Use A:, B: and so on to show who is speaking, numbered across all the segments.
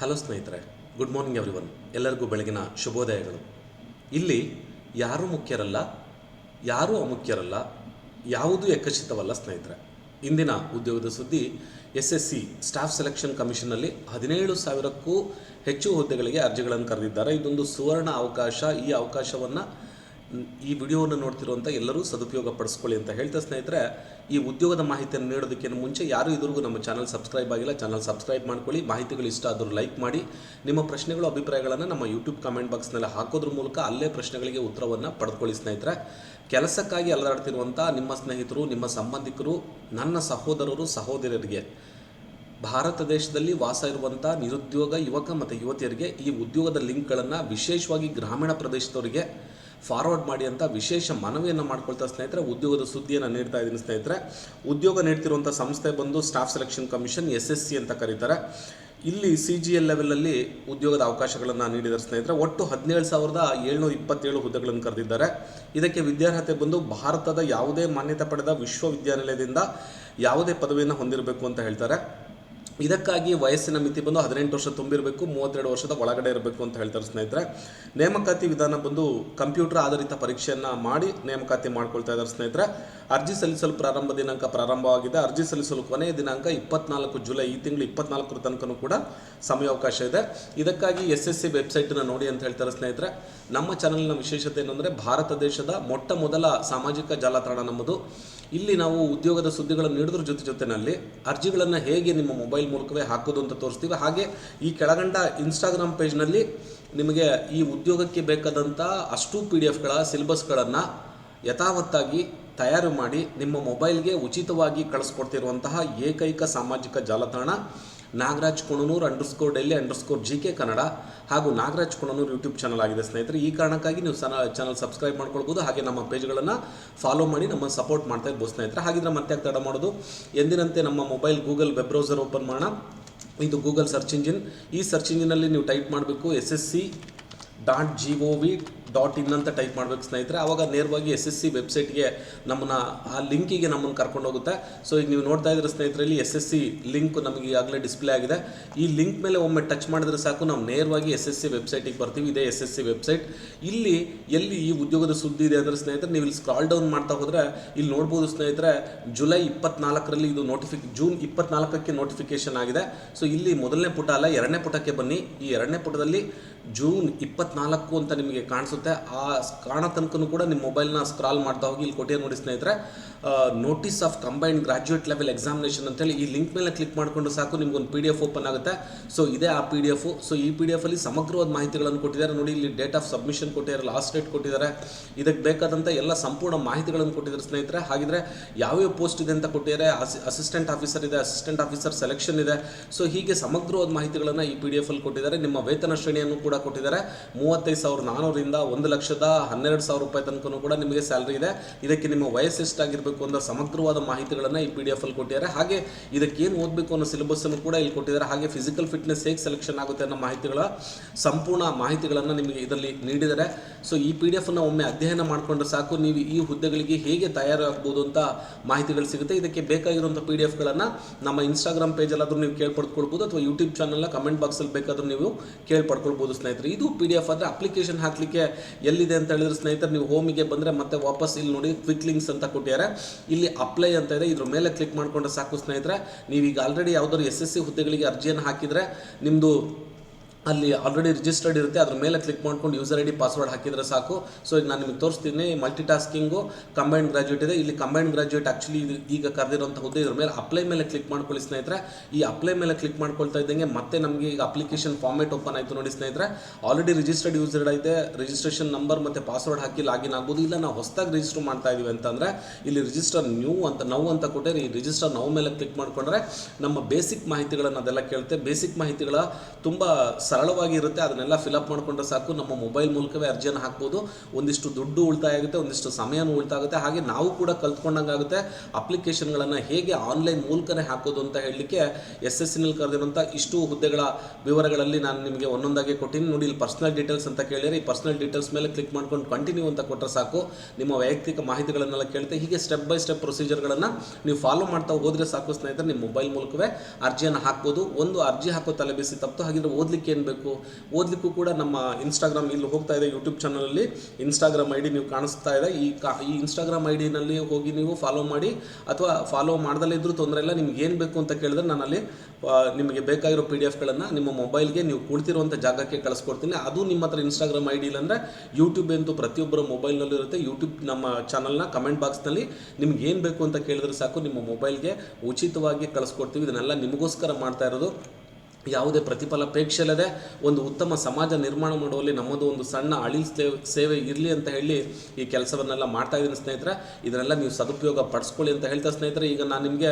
A: Hello ಸ್ನೇಹಿತರೆ good morning every one ಎಲ್ಲರಿಗೂ ಬೆಳಗಿನ ಶುಭೋದಯಗಳು. ಇಲ್ಲಿ ಯಾರೂ ಮುಖ್ಯರಲ್ಲ, ಯಾರೂ ಅಮುಖ್ಯರಲ್ಲ, ಯಾವುದೂ ಎಕ್ಕಚಿತವಲ್ಲ ಸ್ನೇಹಿತರೆ. ಇಂದಿನ ಉದ್ಯೋಗದ ಸುದ್ದಿ S S C staff selection ಕಮಿಷನ್ನಲ್ಲಿ ಹದಿನೇಳು ಸಾವಿರಕ್ಕೂ ಹೆಚ್ಚು ಹುದ್ದೆಗಳಿಗೆ ಅರ್ಜಿಗಳನ್ನು ಕರೆದಿದ್ದಾರೆ. ಇದೊಂದು ಸುವರ್ಣ ಅವಕಾಶ. ಈ ಅವಕಾಶವನ್ನು ಈ ವಿಡಿಯೋವನ್ನು ನೋಡ್ತಿರುವಂಥ ಎಲ್ಲರೂ ಸದುಪಯೋಗ ಪಡಿಸ್ಕೊಳ್ಳಿ ಅಂತ ಹೇಳ್ತಾ ಸ್ನೇಹಿತರೆ, ಈ ಉದ್ಯೋಗದ ಮಾಹಿತಿಯನ್ನು ನೀಡೋದಕ್ಕಿಂತ ಮುಂಚೆ ಯಾರು ಇದುವರೆಗೂ ನಮ್ಮ ಚಾನಲ್ ಸಬ್ಸ್ಕ್ರೈಬ್ ಆಗಿಲ್ಲ, ಚಾನಲ್ ಸಬ್ಸ್ಕ್ರೈಬ್ ಮಾಡ್ಕೊಳ್ಳಿ. ಮಾಹಿತಿಗಳು ಇಷ್ಟ ಆದರೂ ಲೈಕ್ ಮಾಡಿ. ನಿಮ್ಮ ಪ್ರಶ್ನೆಗಳು, ಅಭಿಪ್ರಾಯಗಳನ್ನು ನಮ್ಮ ಯೂಟ್ಯೂಬ್ ಕಮೆಂಟ್ ಬಾಕ್ಸ್ನಲ್ಲಿ ಹಾಕೋದ್ರ ಮೂಲಕ ಅಲ್ಲೇ ಪ್ರಶ್ನೆಗಳಿಗೆ ಉತ್ತರವನ್ನು ಪಡೆದುಕೊಳ್ಳಿ ಸ್ನೇಹಿತರೆ. ಕೆಲಸಕ್ಕಾಗಿ ಅಲೆದಾಡ್ತಿರುವಂಥ ನಿಮ್ಮ ಸ್ನೇಹಿತರು, ನಿಮ್ಮ ಸಂಬಂಧಿಕರು, ನನ್ನ ಸಹೋದರರು ಸಹೋದರರಿಗೆ ಭಾರತ ದೇಶದಲ್ಲಿ ವಾಸ ಇರುವಂಥ ನಿರುದ್ಯೋಗ ಯುವಕ ಮತ್ತು ಯುವತಿಯರಿಗೆ ಈ ಉದ್ಯೋಗದ ಲಿಂಕ್ಗಳನ್ನು ವಿಶೇಷವಾಗಿ ಗ್ರಾಮೀಣ ಪ್ರದೇಶದವರಿಗೆ ಫಾರ್ವರ್ಡ್ ಮಾಡಿ ಅಂತ ವಿಶೇಷ ಮನವಿಯನ್ನು ಮಾಡ್ಕೊಳ್ತಾ ಸ್ನೇಹಿತರೆ, ಉದ್ಯೋಗದ ಸುದ್ದಿಯನ್ನು ನೀಡ್ತಾ ಇದ್ದೀನಿ ಸ್ನೇಹಿತರೆ. ಉದ್ಯೋಗ ನೀಡ್ತಿರುವಂಥ ಸಂಸ್ಥೆ ಬಂದು staff selection commission S S C ಅಂತ ಕರೀತಾರೆ. ಇಲ್ಲಿ ಸಿ ಜಿ ಎಲ್ ಲೆವೆಲಲ್ಲಿ ಉದ್ಯೋಗದ ಅವಕಾಶಗಳನ್ನು ನೀಡಿದ್ದಾರೆ ಸ್ನೇಹಿತರೆ. ಒಟ್ಟು ಹದಿನೇಳು ಸಾವಿರದ ಏಳ್ನೂರ ಇಪ್ಪತ್ತೇಳು ಹುದ್ದೆಗಳನ್ನು ಕರೆದಿದ್ದಾರೆ. ಇದಕ್ಕೆ ವಿದ್ಯಾರ್ಹತೆ ಬಂದು ಭಾರತದ ಯಾವುದೇ ಮಾನ್ಯತೆ ಪಡೆದ ವಿಶ್ವವಿದ್ಯಾನಿಲಯದಿಂದ ಯಾವುದೇ ಪದವಿಯನ್ನು ಹೊಂದಿರಬೇಕು ಅಂತ ಹೇಳ್ತಾರೆ. ಇದಕ್ಕಾಗಿ ವಯಸ್ಸಿನ ಮಿತಿ ಬಂದು ಹದಿನೆಂಟು ವರ್ಷ ತುಂಬಿರಬೇಕು, ಮೂವತ್ತೆರಡು ವರ್ಷದ ಒಳಗಡೆ ಇರಬೇಕು ಅಂತ ಹೇಳ್ತಾರೆ ಸ್ನೇಹಿತರೆ. ನೇಮಕಾತಿ ವಿಧಾನ ಬಂದು ಕಂಪ್ಯೂಟರ್ ಆಧಾರಿತ ಪರೀಕ್ಷೆಯನ್ನು ಮಾಡಿ ನೇಮಕಾತಿ ಮಾಡ್ಕೊಳ್ತಾ ಇದ್ದಾರೆ ಸ್ನೇಹಿತರೆ. ಅರ್ಜಿ ಸಲ್ಲಿಸಲು ಪ್ರಾರಂಭ ದಿನಾಂಕ ಪ್ರಾರಂಭವಾಗಿದೆ. ಅರ್ಜಿ ಸಲ್ಲಿಸಲು ಕೊನೆಯ ದಿನಾಂಕ ಇಪ್ಪತ್ನಾಲ್ಕು ಜುಲೈ, ಈ ತಿಂಗಳು ಇಪ್ಪತ್ನಾಲ್ಕರ ತನಕನೂ ಕೂಡ ಸಮಯಾವಕಾಶ ಇದೆ. ಇದಕ್ಕಾಗಿ ಎಸ್ ಎಸ್ ಸಿ ವೆಬ್ಸೈಟನ್ನು ನೋಡಿ ಅಂತ ಹೇಳ್ತಾರೆ ಸ್ನೇಹಿತರೆ. ನಮ್ಮ ಚಾನಲ್ನ ವಿಶೇಷತೆ ಏನಂದರೆ, ಭಾರತ ದೇಶದ ಮೊಟ್ಟ ಮೊದಲ ಸಾಮಾಜಿಕ ಜಾಲತಾಣ ನಮ್ಮದು. ಇಲ್ಲಿ ನಾವು ಉದ್ಯೋಗದ ಸುದ್ದಿಗಳನ್ನು ನೀಡಿದ್ರ ಜೊತೆ ಜೊತೆಯಲ್ಲಿ ಅರ್ಜಿಗಳನ್ನು ಹೇಗೆ ನಿಮ್ಮ ಮೊಬೈಲ್ ಮೂಲಕವೇ ಹಾಕೋದು ಅಂತ ತೋರಿಸ್ತೀವಿ. ಹಾಗೆ ಈ ಕೆಳಗಂಡ ಇನ್ಸ್ಟಾಗ್ರಾಮ್ ಪೇಜ್ನಲ್ಲಿ ನಿಮಗೆ ಈ ಉದ್ಯೋಗಕ್ಕೆ ಬೇಕಾದಂಥ ಅಷ್ಟು ಪಿ ಡಿ ಎಫ್ಗಳ ಸಿಲೆಬಸ್ಗಳನ್ನು ಯಥಾವತ್ತಾಗಿ ತಯಾರು ಮಾಡಿ ನಿಮ್ಮ ಮೊಬೈಲ್ಗೆ ಉಚಿತವಾಗಿ ಕಳಿಸ್ಕೊಡ್ತಿರುವಂತಹ ಏಕೈಕ ಸಾಮಾಜಿಕ ಜಾಲತಾಣ Nagaraj Kunanur underscore Delhi underscore G K Kannada ಹಾಗೂ ನಾಗರಾಜ್ ಕುಣನೂರ್ ಯೂಟ್ಯೂಬ್ ಚಾನಲ್ ಆಗಿದೆ ಸ್ನೇಹಿತರೆ. ಈ ಕಾರಣಕ್ಕಾಗಿ ನೀವು ಸನ ಚಾನಲ್ ಸಬ್ಸ್ಕ್ರೈಬ್ ಮಾಡ್ಕೊಳ್ಬೋದು. ಹಾಗೆ ನಮ್ಮ ಪೇಜ್ಗಳನ್ನು ಫಾಲೋ ಮಾಡಿ ನಮ್ಮ ಸಪೋರ್ಟ್ ಮಾಡ್ತಾ ಇರ್ಬೋದು ಸ್ನೇಹಿತರೆ. ಹಾಗಿದ್ರೆ ಮತ್ತೆ ತಡ ಮಾಡೋದು, ಎಂದಿನಂತೆ ನಮ್ಮ mobile Google web browser open ಮಾಡೋಣ. ಇದು ಗೂಗಲ್ ಸರ್ಚ್ ಇಂಜಿನ್ ಈ ಸರ್ಚ್ ಇಂಜಿನಲ್ಲಿ ನೀವು ಟೈಪ್ ಮಾಡಬೇಕು S S C dot G O V dot in ಅಂತ ಟೈಪ್ ಮಾಡಬೇಕು ಸ್ನೇಹಿತರೆ. ಆವಾಗ ನೇರವಾಗಿ ಎಸ್ ಎಸ್ ಸಿ ವೆಬ್ಸೈಟ್ಗೆ ನಮ್ಮನ್ನು, ಆ ಲಿಂಕಿಗೆ ನಮ್ಮನ್ನು ಕರ್ಕೊಂಡು ಹೋಗುತ್ತೆ. ಸೊ ಈಗ ನೀವು ನೋಡ್ತಾ ಇದ್ರೆ ಸ್ನೇಹಿತರಲ್ಲಿ ಎಸ್ ಎಸ್ ಸಿ ಲಿಂಕ್ ನಮಗೆ ಈಗಾಗಲೇ ಡಿಸ್ಪ್ಲೇ ಆಗಿದೆ. ಈ ಲಿಂಕ್ ಮೇಲೆ ಒಮ್ಮೆ ಟಚ್ ಮಾಡಿದ್ರೆ ಸಾಕು, ನಾವು ನೇರವಾಗಿ ಎಸ್ ಎಸ್ ಸಿ ವೆಬ್ಸೈಟಿಗೆ ಬರ್ತೀವಿ, ಇದೇ ಎಸ್ ಎಸ್ ಸಿ ವೆಬ್ಸೈಟ್. ಇಲ್ಲಿ, ಎಲ್ಲಿ ಈ ಉದ್ಯೋಗದ ಸುದ್ದಿ ಇದೆ ಅಂದರೆ ಸ್ನೇಹಿತರೆ, ನೀವು ಇಲ್ಲಿ ಸ್ಕ್ರಾಲ್ ಡೌನ್ ಮಾಡ್ತಾ ಹೋದರೆ, ಇಲ್ಲಿ ನೋಡ್ಬೋದು ಸ್ನೇಹಿತರೆ, ಜುಲೈ ಇಪ್ಪತ್ನಾಲ್ಕರಲ್ಲಿ ಇದು ನೋಟಿಫಿಕ್ ಜೂನ್ ಇಪ್ಪತ್ನಾಲ್ಕಕ್ಕೆ ನೋಟಿಫಿಕೇಶನ್ ಆಗಿದೆ. ಸೊ ಇಲ್ಲಿ ಮೊದಲನೇ ಪುಟ ಅಲ್ಲ, ಎರಡನೇ ಪುಟಕ್ಕೆ ಬನ್ನಿ. ಈ ಎರಡನೇ ಪುಟದಲ್ಲಿ ಜೂನ್ ಇಪ್ಪತ್ನಾಲ್ಕು ಅಂತ ನಿಮಗೆ ಕಾಣಿಸುತ್ತೆ. ಆ ಕಾಣೋ ತನಕನೂ ಕೂಡ ನಿಮ್ಮ ಮೊಬೈಲ್ನ ಸ್ಕ್ರಾಲ್ ಮಾಡ್ತಾ ಹೋಗಿ, ಇಲ್ಲಿ ಕೊಟ್ಟಿಗೆ ನೋಡಿ ಸ್ನೇಹಿತರೆ. Notice of combined graduate level examination ಅಂತೇಳಿ ಈ ಲಿಂಕ್ ಮೇಲೆ ಕ್ಲಿಕ್ ಮಾಡಿಕೊಂಡು ಸಾಕು, ನಿಮ್ಗೊಂದು ಪಿ ಡಿ ಎಫ್ ಓಪನ್ ಆಗುತ್ತೆ. ಸೊ, ಇದೇ ಆ ಪಿ ಡಿ ಎಫ್. ಸೊ, ಈ ಪಿ ಡಿ ಎಫ್ ಅಲ್ಲಿ ಸಮಗ್ರವಾದ ಮಾಹಿತಿಗಳನ್ನು ಕೊಟ್ಟಿದ್ದಾರೆ. ನೋಡಿ, ಇಲ್ಲಿ ಡೇಟ್ ಆಫ್ ಸಬ್ಮಿಷನ್ ಕೊಟ್ಟಿದ್ದಾರೆ, ಲಾಸ್ಟ್ ಡೇಟ್ ಕೊಟ್ಟಿದ್ದಾರೆ. ಇದಕ್ಕೆ ಬೇಕಾದಂಥ ಎಲ್ಲ ಸಂಪೂರ್ಣ ಮಾಹಿತಿಗಳನ್ನು ಕೊಟ್ಟಿದ್ದಾರೆ ಸ್ನೇಹಿತರೆ. ಹಾಗಿದ್ರೆ ಯಾವ್ಯಾವ ಪೋಸ್ಟ್ ಇದೆ ಅಂತ ಕೊಟ್ಟಿದ್ದಾರೆ. ಅಸಿಸ್ಟೆಂಟ್ ಆಫೀಸರ್ ಇದೆ, ಅಸಿಸ್ಟೆಂಟ್ ಆಫೀಸರ್ ಸೆಲೆಕ್ಷನ್ ಇದೆ. ಸೊ, ಹೀಗೆ ಸಮಗ್ರವಾದ ಮಾಹಿತಿಗಳನ್ನು ಈ ಪಿ ಡಿ ಎಫಲ್ಲಿ ಕೊಟ್ಟಿದ್ದಾರೆ. ನಿಮ್ಮ ವೇತನ ಶ್ರೇಣಿಯನ್ನು ಕೂಡ ಕೊಟ್ಟಿದ್ದಾರೆ. ಮೂವತ್ತೈದು ಸಾವಿರದ ನಾನ್ನೂರಿಂದ ಒಂದು ಲಕ್ಷದ ಹನ್ನೆರಡು ಸಾವಿರ ರೂಪಾಯಿ ತನಕನೂ ಕೂಡ ನಿಮಗೆ ಸ್ಯಾಲ್ರಿ ಇದೆ. ಇದಕ್ಕೆ ನಿಮ್ಮ ವಯಸ್ಸು ಎಷ್ಟಾಗಿರಬೇಕು ಅಂತ ಸಮಗ್ರವಾದ ಮಾಹಿತಿಗಳನ್ನು ಈ ಪಿ ಡಿ ಎಫ್ ಅಲ್ಲಿ ಕೊಟ್ಟಿದ್ದಾರೆ. ಹಾಗೆ ಇದಕ್ಕೆ ಏನು ಓದಬೇಕು ಅನ್ನೋ ಸಿಲೆಬಸ್ ಅನ್ನು ಕೂಡ ಇಲ್ಲಿ ಕೊಟ್ಟಿದ್ದಾರೆ. ಹಾಗೆ ಫಿಸಿಕಲ್ ಫಿಟ್ನೆಸ್ ಹೇಗೆ ಸೆಲೆಕ್ಷನ್ ಆಗುತ್ತೆ ಅನ್ನೋ ಮಾಹಿತಿಗಳ ಸಂಪೂರ್ಣ ಮಾಹಿತಿಗಳನ್ನು ನಿಮಗೆ ಇದರಲ್ಲಿ ನೀಡಿದ್ದಾರೆ. ಸೊ ಈ ಪಿ ಡಿ ಒಮ್ಮೆ ಅಧ್ಯಯನ ಮಾಡಿಕೊಂಡ್ರೆ ಸಾಕು. ನೀವು ಈ ಹುದ್ದೆಗಳಿಗೆ ಹೇಗೆ ತಯಾರಾಗಬಹುದು ಅಂತ ಮಾಹಿತಿಗಳು ಸಿಗುತ್ತೆ. ಇದಕ್ಕೆ ಬೇಕಾಗಿರುವಂಥ ಪಿ ಡಿ ಎಫ್ಗಳನ್ನು ನಮ್ಮ ಇನ್ಸ್ಟಾಗ್ರಾಮ್ ಪೇಜಲ್ಲಾದರೂ ನೀವು ಕೇಳ್ಪಡ್ಕೊಳ್ಬೋದು ಅಥವಾ ಯೂಟ್ಯೂಬ್ ಚಾನಲ್ನ ಕಮೆಂಟ್ ಬಾಕ್ಸಲ್ಲಿ ಬೇಕಾದರೂ ನೀವು ಕೇಳ್ಪಡ್ಕೊಳ್ಬೋದು. ಸ್ನೇಹಿತರೆ, ಇದು ಪಿ ಡಿ ಎಫ್ ಆದರೆ ಅಪ್ಲಿಕೇಶನ್ ಹಾಕಲಿಕ್ಕೆ ಎಲ್ಲಿದೆ ಅಂತ ಹೇಳಿದ್ರೆ ಸ್ನೇಹಿತರೆ, ನೀವು ಹೋಮಿಗೆ ಬಂದರೆ ಮತ್ತೆ ವಾಪಸ್ ಇಲ್ಲಿ ನೋಡಿ ಕ್ವಿಕ್ ಲಿಂಕ್ಸ್ ಅಂತ ಕೊಟ್ಟಿದ್ದಾರೆ. ಇಲ್ಲಿ ಅಪ್ಲೈ ಅಂತ ಇದೆ, ಇದ್ರ ಮೇಲೆ ಕ್ಲಿಕ್ ಮಾಡಿಕೊಂಡ್ರೆ ಸಾಕು ಸ್ನೇಹಿತರೆ. ನೀವೀಗ ಆಲ್ರೆಡಿ ಯಾವುದಾದ್ರು ಎಸ್ ಎಸ್ ಸಿ ಹುದ್ದೆಗಳಿಗೆ ಅರ್ಜಿಯನ್ನು ಹಾಕಿದರೆ ನಿಮ್ಮದು ಅಲ್ಲಿ ಆಲ್ರೆಡಿ ರಿಜಿಸ್ಟರ್ಡ್ ಇರುತ್ತೆ, ಅದ್ರ ಮೇಲೆ ಕ್ಲಿಕ್ ಮಾಡ್ಕೊಂಡು ಯೂಸರ್ ಐ ಡಿ ಪಾಸ್ವರ್ಡ್ ಹಾಕಿದರೆ ಸಾಕು. ಸೊ ಈಗ ನಾನು ನಿಮಗೆ ತೋರಿಸ್ತೀನಿ ಮಲ್ಟಿ ಟಾಸ್ಕಿಂಗು ಕಂಬೈಂಡ್ ಗ್ರಾಜ್ಯುಯೇಟ್ ಇದೆ. ಇಲ್ಲಿ ಕಂಬೈಂಡ್ ಗ್ರಾಜ್ಯುಯೇಟ್ ಆ್ಯಕ್ಚುಲಿ ಈಗ ಕರೆದಿರುವಂಥ ಹುದ್ದೆ ಇದ್ರ ಮೇಲೆ ಅಪ್ಲೈ ಮೇಲೆ ಕ್ಲಿಕ್ ಮಾಡ್ಕೊಳ್ಳಿ ಸ್ನೇಹಿತರೆ. ಈ ಅಪ್ಲೈ ಮೇಲೆ ಕ್ಲಿಕ್ ಮಾಡ್ಕೊಳ್ತಾ ಇದ್ದಂಗೆ ಮತ್ತೆ ನಮಗೆ ಈಗ ಅಪ್ಲಿಕೇಶನ್ ಫಾರ್ಮೇಟ್ ಓಪನ್ ಆಯಿತು ನೋಡಿ ಸ್ನೇಹಿತರೆ. ಆಲ್ರೆಡಿ ರಿಜಿಸ್ಟರ್ಡ್ ಯೂಸರ್ ಐತೆ ರಿಜಿಸ್ಟ್ರೇಷನ್ ನಂಬರ್ ಮತ್ತು ಪಾಸ್ವರ್ಡ್ ಹಾಕಿ ಲಾಗಿನ್ ಆಗ್ಬೋದು. ಇಲ್ಲ, ನಾವು ಹೊಸದಾಗಿ ರಿಜಿಸ್ಟರ್ ಮಾಡ್ತಾ ಇದೀವಿ ಅಂತಂದರೆ, ಇಲ್ಲಿ ರಿಜಿಸ್ಟರ್ ನ್ಯೂ ಅಂತ ನೌ ಅಂತ ಕೊಟ್ಟರೆ, ಈ ರಿಜಿಸ್ಟರ್ ನೌ ಮೇಲೆ ಕ್ಲಿಕ್ ಮಾಡ್ಕೊಂಡ್ರೆ ನಮ್ಮ ಬೇಸಿಕ್ ಮಾಹಿತಿಗಳನ್ನು ಅದೆಲ್ಲ ಕೇಳುತ್ತೆ. ಬೇಸಿಕ್ ಮಾಹಿತಿಗಳ ತುಂಬ ಸರಳವಾಗಿ ಇರುತ್ತೆ, ಅದನ್ನೆಲ್ಲ ಫಿಲಪ್ ಮಾಡಿಕೊಂಡ್ರೆ ಸಾಕು. ನಮ್ಮ ಮೊಬೈಲ್ ಮೂಲಕವೇ ಅರ್ಜಿಯನ್ನು ಹಾಕ್ಬೋದು. ಒಂದಿಷ್ಟು ದುಡ್ಡು ಉಳಿತಾಯ ಆಗುತ್ತೆ, ಒಂದಿಷ್ಟು ಸಮಯನೂ ಉಳಿತಾಯ ಆಗುತ್ತೆ. ಹಾಗೆ ನಾವು ಕೂಡ ಕಲ್ತ್ಕೊಂಡಂಗೆ ಆಗುತ್ತೆ. ಅಪ್ಲಿಕೇಶನ್ಗಳನ್ನು ಹೇಗೆ ಆನ್ಲೈನ್ ಮೂಲಕನೇ ಹಾಕೋದು ಅಂತ ಹೇಳಲಿಕ್ಕೆ ಎಸ್ ಎಸ್ ಸಿನಲ್ಲಿ ಕರೆದಿರುವಂಥ ಇಷ್ಟು ಹುದ್ದೆಗಳ ವಿವರಗಳಲ್ಲಿ ನಾನು ನಿಮಗೆ ಒಂದೊಂದಾಗಿ ಕೊಟ್ಟಿನಿ. ನೋಡಿ, ಇಲ್ಲಿ ಪರ್ಸನಲ್ ಡೀಟೇಲ್ಸ್ ಅಂತ ಕೇಳಿದರೆ, ಈ ಪರ್ಸನಲ್ ಡೀಟೇಲ್ಸ್ ಮೇಲೆ ಕ್ಲಿಕ್ ಮಾಡ್ಕೊಂಡು ಕಂಟಿನ್ಯೂ ಅಂತ ಕೊಟ್ಟರೆ ಸಾಕು. ನಿಮ್ಮ ವೈಯಕ್ತಿಕ ಮಾಹಿತಿಗಳನ್ನೆಲ್ಲ ಕೇಳುತ್ತೆ. ಹೀಗೆ ಸ್ಟೆಪ್ ಬೈ ಸ್ಟೆಪ್ ಪ್ರೊಸೀಜರ್ಗಳನ್ನು ನೀವು ಫಾಲೋ ಮಾಡ್ತಾ ಹೋದರೆ ಸಾಕು ಸ್ನೇಹಿತರೆ. ನಿಮ್ಮ ಮೊಬೈಲ್ ಮೂಲಕವೇ ಅರ್ಜಿಯನ್ನು ಹಾಕ್ಬೋದು. ಒಂದು ಅರ್ಜಿ ಹಾಕೋ ತಲೆಬಿಸಿ ತಪ್ಪು, ಹಾಗಿದ್ರೆ ಓದಲಿಕ್ಕೆ ಏನು ಬೇಕು ಓದಲಿಕ್ಕೂ ಕೂಡ ನಮ್ಮ ಇನ್ಸ್ಟಾಗ್ರಾಮ್ ಇಲ್ಲಿ ಹೋಗ್ತಾ ಇದೆ ಯೂಟ್ಯೂಬ್ ಚಾನಲಲ್ಲಿ ಇನ್ಸ್ಟಾಗ್ರಾಮ್ ಐ ಡಿ ನೀವು ಕಾಣಿಸ್ತಾ ಇದೆ. ಈ ಕಾ, ಈ ಇನ್ಸ್ಟಾಗ್ರಾಮ್ ಐ ಡಿನಲ್ಲಿ ಹೋಗಿ ನೀವು ಫಾಲೋ ಮಾಡಿ, ಅಥವಾ ಫಾಲೋ ಮಾಡ್ದಲ್ಲೇ ಇದ್ರೂ ತೊಂದರೆ ಇಲ್ಲ. ನಿಮ್ಗೆ ಏನು ಬೇಕು ಅಂತ ಕೇಳಿದ್ರೆ ನಾನು ಅಲ್ಲಿ ನಿಮಗೆ ಬೇಕಾಗಿರೋ ಪಿ ಡಿ ಎಫ್ಗಳನ್ನು ನಿಮ್ಮ ಮೊಬೈಲ್ಗೆ ನೀವು ಕುಳಿತಿರುವಂಥ ಜಾಗಕ್ಕೆ ಕಳಿಸ್ಕೊಡ್ತೀನಿ. ಅದು ನಿಮ್ಮ ಹತ್ರ ಇನ್ಸ್ಟಾಗ್ರಾಮ್ ಐ ಡಿ ಇಲ್ಲಾಂದರೆ ಯೂಟ್ಯೂಬ್ ಅಂತೂ ಪ್ರತಿಯೊಬ್ಬರ ಮೊಬೈಲ್ನಲ್ಲೂ ಇರುತ್ತೆ. ಯೂಟ್ಯೂಬ್ ನಮ್ಮ ಚಾನಲ್ನ ಕಮೆಂಟ್ ಬಾಕ್ಸ್ನಲ್ಲಿ ನಿಮ್ಗೆ ಏನು ಬೇಕು ಅಂತ ಕೇಳಿದ್ರೆ ಸಾಕು. ನಿಮ್ಮ ಮೊಬೈಲ್ಗೆ ಉಚಿತವಾಗಿ ಕಳಿಸ್ಕೊಡ್ತೀವಿ. ಇದನ್ನೆಲ್ಲ ನಿಮಗೋಸ್ಕರ ಮಾಡ್ತಾ ಇರೋದು. ಯಾವುದೇ ಪ್ರತಿಫಲ ಇಲ್ಲದೆ ಒಂದು ಉತ್ತಮ ಸಮಾಜ ನಿರ್ಮಾಣ ಮಾಡುವಲ್ಲಿ ನಮ್ಮದು ಒಂದು ಸಣ್ಣ ಅಳಿ ಸೇವೆ ಸೇವೆ ಇರಲಿ ಅಂತ ಹೇಳಿ ಈ ಕೆಲಸವನ್ನೆಲ್ಲ ಮಾಡ್ತಾ ಇದ್ದೀನಿ ಸ್ನೇಹಿತರೆ. ಇದನ್ನೆಲ್ಲ ನೀವು ಸದುಪಯೋಗ ಪಡಿಸ್ಕೊಳ್ಳಿ ಅಂತ ಹೇಳ್ತಾ ಸ್ನೇಹಿತರೆ, ಈಗ ನಾನು ನಿಮಗೆ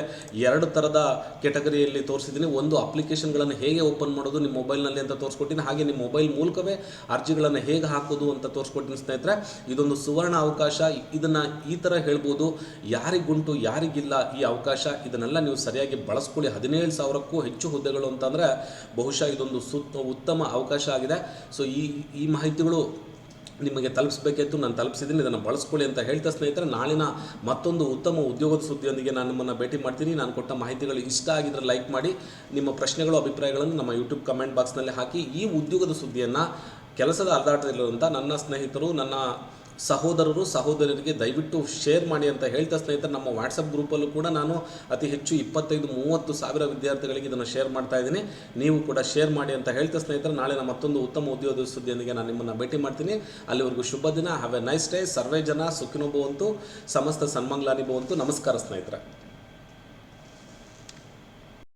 A: ಎರಡು ಥರದ ಕೆಟಗರಿಯಲ್ಲಿ ತೋರಿಸಿದ್ದೀನಿ. ಒಂದು ಅಪ್ಲಿಕೇಶನ್ಗಳನ್ನು ಹೇಗೆ ಓಪನ್ ಮಾಡೋದು ನಿಮ್ಮ ಮೊಬೈಲ್ನಲ್ಲಿ ಅಂತ ತೋರಿಸ್ಕೊಟ್ಟಿನಿ, ಹಾಗೆ ನಿಮ್ಮ ಮೊಬೈಲ್ ಮೂಲಕವೇ ಅರ್ಜಿಗಳನ್ನು ಹೇಗೆ ಹಾಕೋದು ಅಂತ ತೋರಿಸ್ಕೊಟ್ಟಿನಿ ಸ್ನೇಹಿತರೆ. ಇದೊಂದು ಸುವರ್ಣ ಅವಕಾಶ ಇದನ್ನು ಈ ಥರ ಹೇಳ್ಬೋದು. ಯಾರಿಗುಂಟು, ಯಾರಿಗಿಲ್ಲ ಈ ಅವಕಾಶ, ಇದನ್ನೆಲ್ಲ ನೀವು ಸರಿಯಾಗಿ ಬಳಸ್ಕೊಳ್ಳಿ. ಹದಿನೇಳು ಸಾವಿರಕ್ಕೂ ಹೆಚ್ಚು ಹುದ್ದೆಗಳು ಅಂತಂದರೆ ಬಹುಶಃ ಇದೊಂದು ಸುತ್ತ ಉತ್ತಮ ಅವಕಾಶ ಆಗಿದೆ. ಸೊ ಈ ಈ ಮಾಹಿತಿಗಳು ನಿಮಗೆ ತಲುಪಿಸಬೇಕಿತ್ತು, ನಾನು ತಲುಪಿಸಿದ್ದೀನಿ, ಇದನ್ನು ಬಳಸ್ಕೊಳ್ಳಿ ಅಂತ ಹೇಳ್ತಾ ಸ್ನೇಹಿತರೆ, ನಾಳಿನ ಮತ್ತೊಂದು ಉತ್ತಮ ಉದ್ಯೋಗದ ಸುದ್ದಿಯೊಂದಿಗೆ ನಾನು ನಿಮ್ಮನ್ನು ಭೇಟಿ ಮಾಡ್ತೀನಿ. ನಾನು ಕೊಟ್ಟ ಮಾಹಿತಿಗಳು ಇಷ್ಟ ಆಗಿದ್ರೆ ಲೈಕ್ ಮಾಡಿ, ನಿಮ್ಮ ಪ್ರಶ್ನೆಗಳು, ಅಭಿಪ್ರಾಯಗಳನ್ನು ನಮ್ಮ ಯೂಟ್ಯೂಬ್ ಕಮೆಂಟ್ ಬಾಕ್ಸ್ನಲ್ಲಿ ಹಾಕಿ. ಈ ಉದ್ಯೋಗದ ಸುದ್ದಿಯನ್ನು ಕೆಲಸದ ಅರ್ಧಾಟದಲ್ಲಿರುವಂಥ ನನ್ನ ಸ್ನೇಹಿತರು, ನನ್ನ ಸಹೋದರರು ಸಹೋದರರಿಗೆ ದಯವಿಟ್ಟು ಶೇರ್ ಮಾಡಿ ಅಂತ ಹೇಳ್ತಾ ಸ್ನೇಹಿತರೆ, ನಮ್ಮ ವಾಟ್ಸಪ್ ಗ್ರೂಪಲ್ಲೂ ಕೂಡ ನಾನು ಅತಿ ಹೆಚ್ಚು ಇಪ್ಪತ್ತೈದು, ಮೂವತ್ತು ಸಾವಿರ ವಿದ್ಯಾರ್ಥಿಗಳಿಗೆ ಇದನ್ನು ಶೇರ್ ಮಾಡ್ತಾ ಇದ್ದೀನಿ. ನೀವು ಕೂಡ ಶೇರ್ ಮಾಡಿ ಅಂತ ಹೇಳ್ತಾ ಸ್ನೇಹಿತರೆ, ನಾಳೆ ನಮ್ಮ ಮತ್ತೊಂದು ಉತ್ತಮ ಉದ್ಯೋಗ ಸುದ್ದಿಯೊಂದಿಗೆ ನಾನು ನಿಮ್ಮನ್ನು ಭೇಟಿ ಮಾಡ್ತೀನಿ. ಅಲ್ಲಿವರೆಗೂ ಶುಭ ದಿನ ಹ್ಯಾವ್ ಎ ನೈಸ್ ಡೇ ಸರ್ವೇ ಜನ ಸುಖಿನೋ ಸಮಸ್ತ ಸನ್ಮಂಗ್ಲಾನಿ ಭವಂತು ನಮಸ್ಕಾರ ಸ್ನೇಹಿತರೆ.